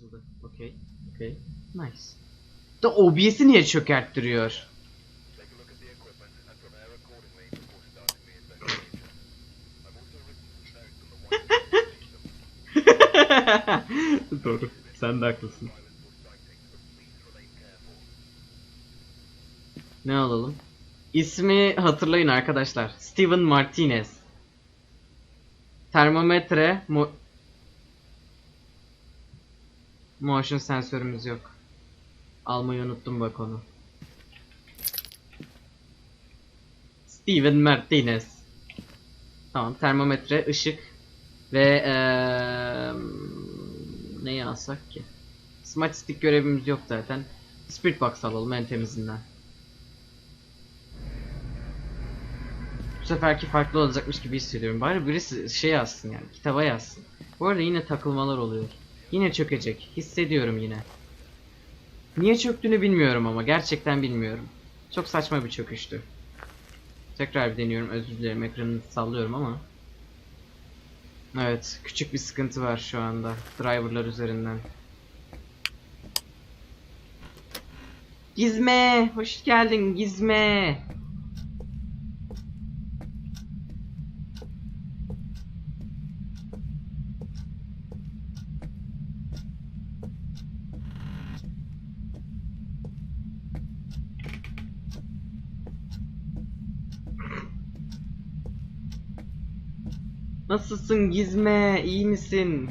Açıldı. Okey. Okey. Nice. Da OBS'i niye çökerttiriyor? Doğru. Sen de haklısın. Ne alalım? İsmi hatırlayın arkadaşlar. Steven Martinez. Termometre, mo motion sensörümüz yok. Almayı unuttum bak onu. Steven Martinez. Tamam, termometre, ışık ve eee neyi alsak ki? Smart stick görevimiz yok zaten. Spirit box alalım en temizinden. Bu seferki farklı olacakmış gibi hissediyorum. Bari birisi şey yazsın yani, kitaba yazsın. Bu arada yine takılmalar oluyor. Yine çökecek. Hissediyorum yine. Niye çöktüğünü bilmiyorum ama gerçekten bilmiyorum. Çok saçma bir çöküştü. Tekrar bir deniyorum. Özür dilerim ekranı sallıyorum ama. Evet, küçük bir sıkıntı var şu anda driverlar üzerinden. Gizme, hoş geldin Gizme. Nasılsın Gizme? İyi misin?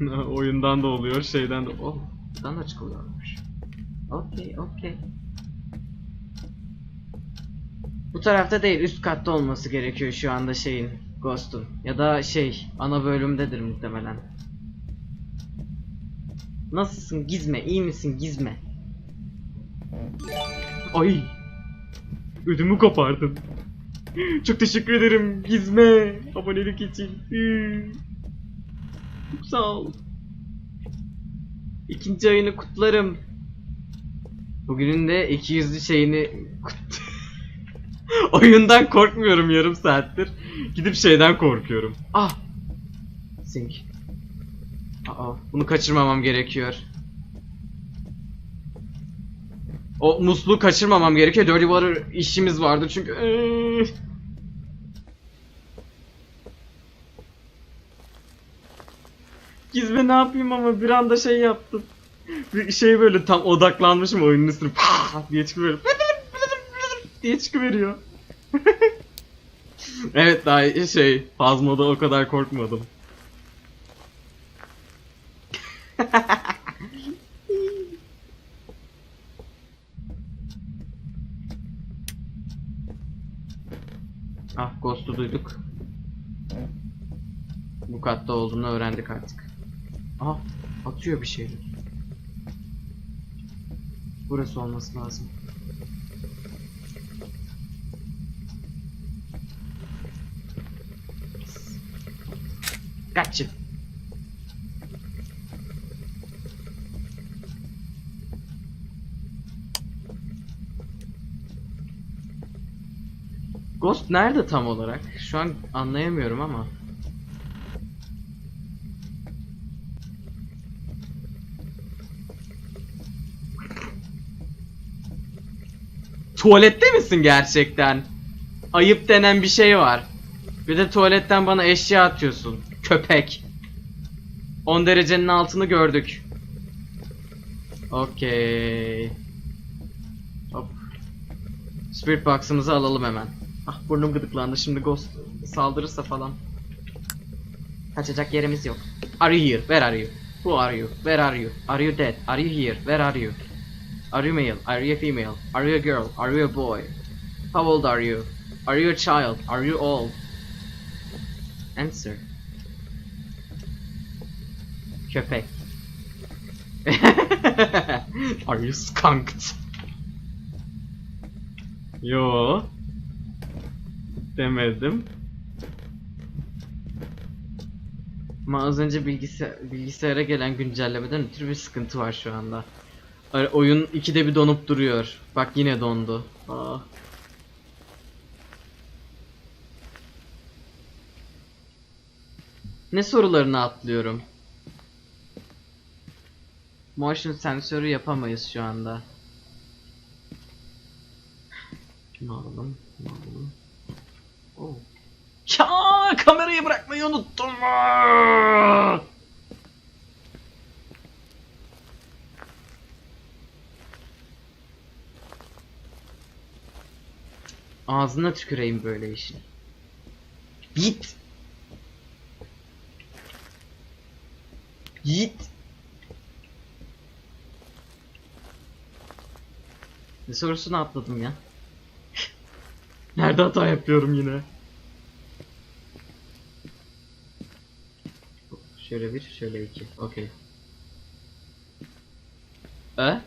Oyundan da oluyor, şeyden de. Oh, buradan da çıkılıyormuş. Okey, okey. Bu tarafta değil, üst katta olması gerekiyor şu anda şeyin, Ghost'un. Ya da şey, ana bölümdedir muhtemelen. Nasılsın Gizme? İyi misin Gizme? Ay! Ödümü kopardın. Çok teşekkür ederim Gizme. Abonelik için. Çok sağ ol. İkinci ayını kutlarım. Bugünün de 200'lü şeyini kut Oyundan korkmuyorum yarım saattir. Gidip şeyden korkuyorum. Ah! Sink. Aa, bunu kaçırmamam gerekiyor. O musluğu kaçırmamam gerekiyor. Dirty Water işimiz vardı çünkü. Gizme ne yapayım ama bir anda şey yaptım. Bir şey böyle tam odaklanmışım oyunun üstüne pah diye çıkıveriyor. Diye çıkıveriyor. evet daha şey Phasmo'da o kadar korkmadım. ah Ghost'u duyduk. Bu katta olduğunu öğrendik artık. Ah atıyor bir şeyler. Burası olması lazım. Gotcha. Ghost nerede tam olarak? Şu an anlayamıyorum ama. Tuvalette misin gerçekten? Ayıp denen bir şey var. Bir de tuvaletten bana eşya atıyorsun. Köpek. 10 derecenin altını gördük. Okey. Hop. Spirit box'ımızı alalım hemen. Ah burnum gıdıklandı şimdi ghost saldırırsa falan. Kaçacak yerimiz yok. Are you here? Where are you? Who are you? Where are you? Are you dead? Are you here? Where are you? Are you male? Are you female? Are you a girl? Are you a boy? How old are you? Are you a child? Are you old? Answer. Köpek. Are you skunked? Yo. Demedim. Ama az önce bilgisayar, bilgisayara gelen güncellemeden ötürü bir sıkıntı var şu anda. Oyun ikide bir donup duruyor. Bak yine dondu. Aa. Ne sorularını atlıyorum? Motion sensörü yapamayız şu anda. Şunu alalım, şunu alalım. Oh. Ya kamerayı bırakmayı unuttum. Ağzına tüküreyim böyle işin. Git. Git. Ne sorusunu atladım ya. Nerede hata yapıyorum yine? Şöyle bir, şöyle iki. Okey. E?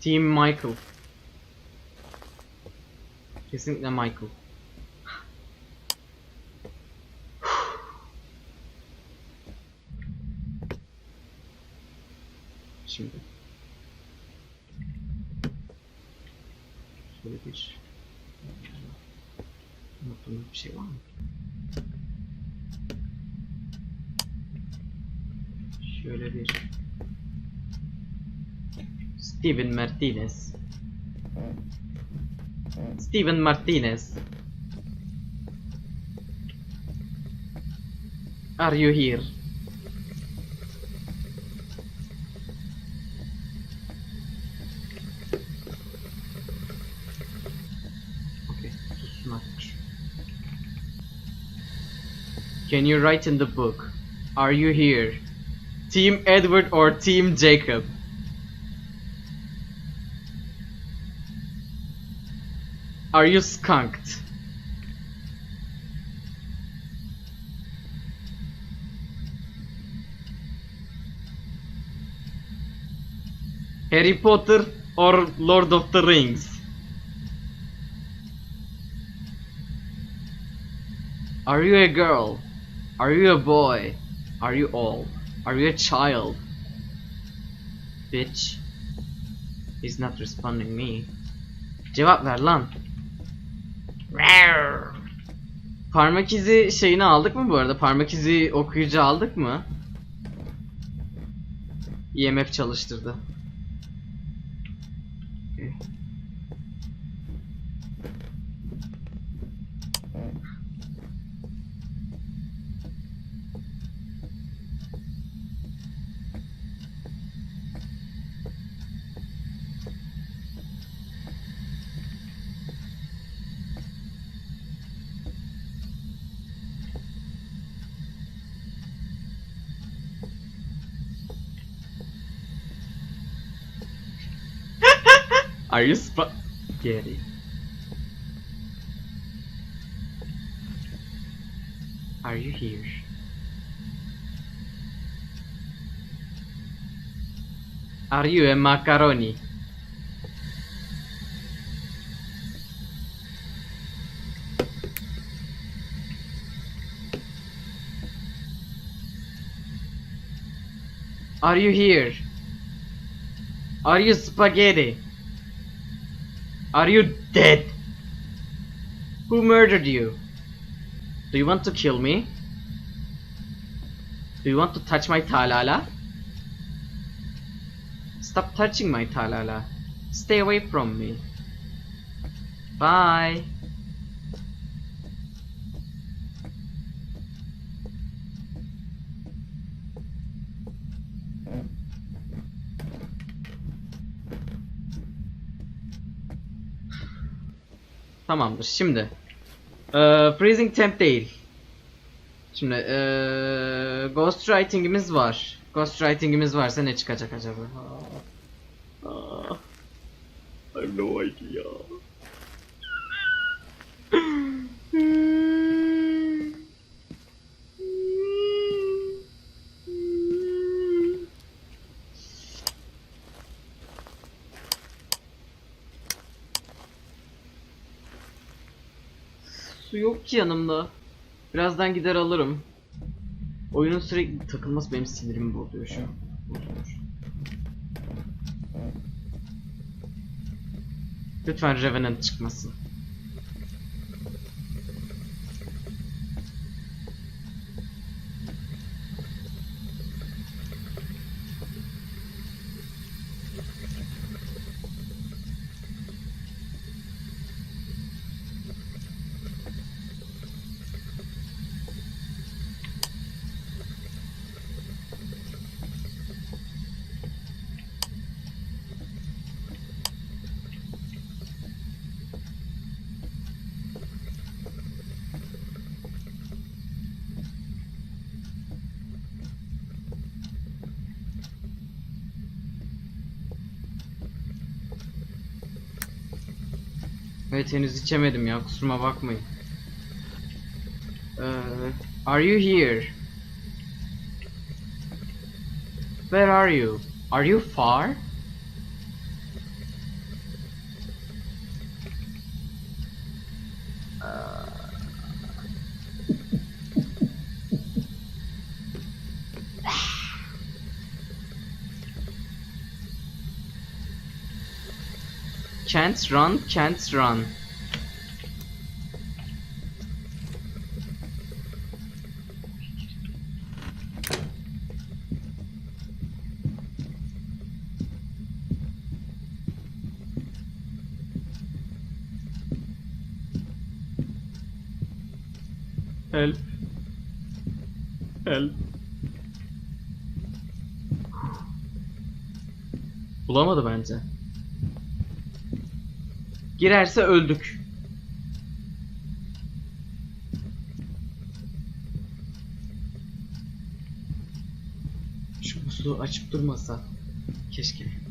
Team Michael. Kesinlikle Michael. Şöyle bir Steven Martinez Steven Martinez Are you here? Okay. Can you write in the book? Are you here? Team Edward or Team Jacob? Are you skunked? Harry Potter or Lord of the Rings? Are you a girl? Are you a boy? Are you old? Are you a child? Bitch. He's not responding me. Cevap ver lan. Parmak izi şeyini aldık mı bu arada? Parmak izi okuyucu aldık mı? IMF çalıştırdı. Are you spaghetti? Are you here? Are you a macaroni? Are you here? Are you spaghetti? Are you dead? Who murdered you? Do you want to kill me? Do you want to touch my talala? Stop touching my talala. Stay away from me. Bye. Tamamdır. Şimdi eee, freezing temp değil. Şimdi eee ghostwriting'imiz var. Ghostwriting'imiz varsa ne çıkacak acaba? I have no idea. Yok ki yanımda. Birazdan gider alırım. Oyunun sürekli takılması benim sinirimi bozuyor şu an. Bozulmuş. Lütfen Revenant çıkmasın. Evet henüz içemedim ya kusuruma bakmayın. Ee, are you here? Where are you? Are you far? Can't run, can't run. Help. Help. Bulamadı bence. Girerse öldük. Şu musluğu açıp durmasa. Keşke.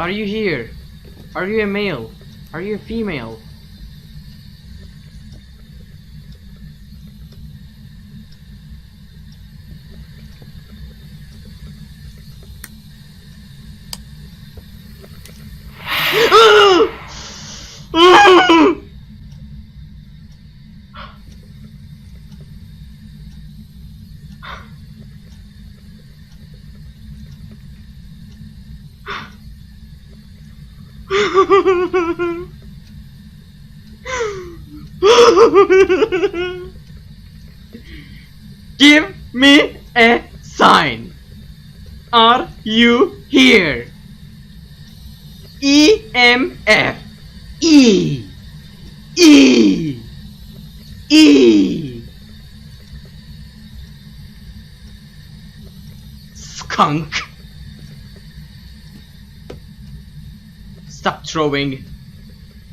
Are you here? Are you a male? Are you a female? Give me a sign. Are you here? E M F E E E Skunk. Throwing.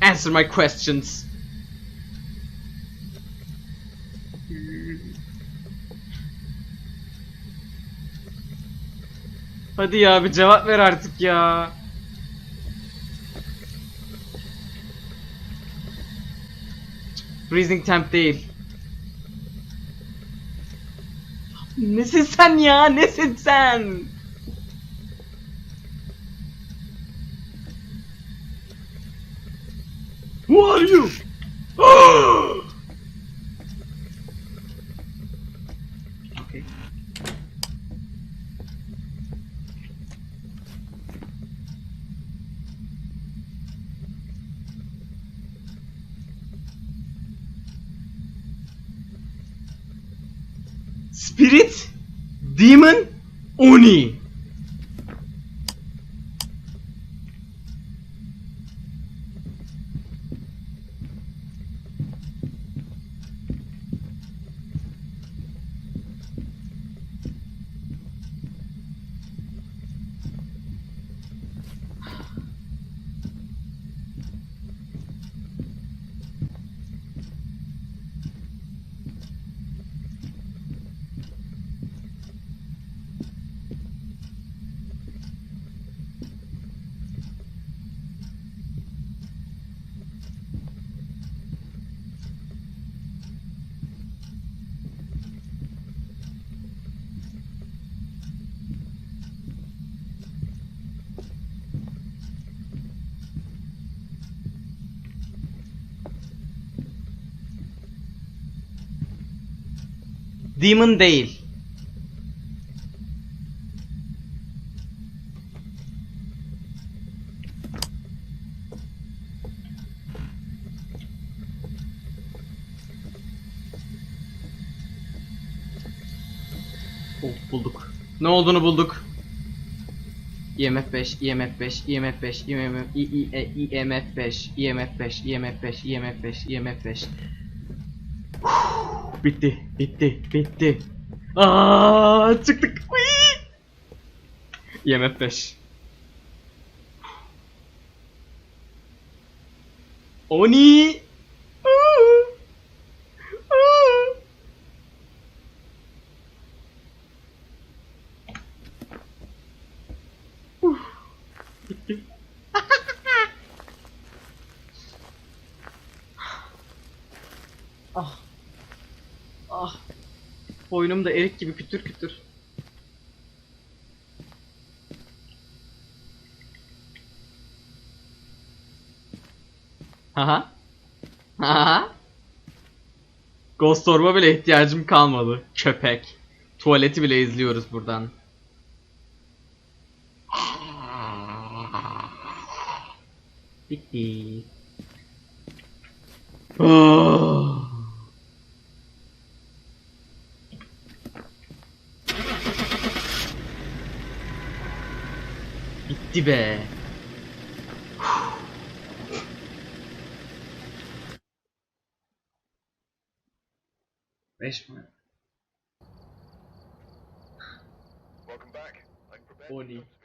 Answer my questions. Hadi ya bir cevap ver artık ya. Freezing temp değil. Nesin sen ya? Nesin sen? Who are you? okay. Spirit Demon Oni Demon değil. Oh bulduk. Ne olduğunu bulduk. IMF 5, IMF 5, IMF 5, IMF, I, I, E, IMF 5, IMF 5, IMF 5, IMF 5, IMF 5. Bitti, bitti, bitti. Aa, çıktık. IMF 5. Oni. Boynum da erik gibi kütür kütür. Haha. Haha. Ghost Orb'a bile ihtiyacım kalmadı. Köpek. Tuvaleti bile izliyoruz buradan. Bitti. Ah. gitti be. Resmen. Welcome back.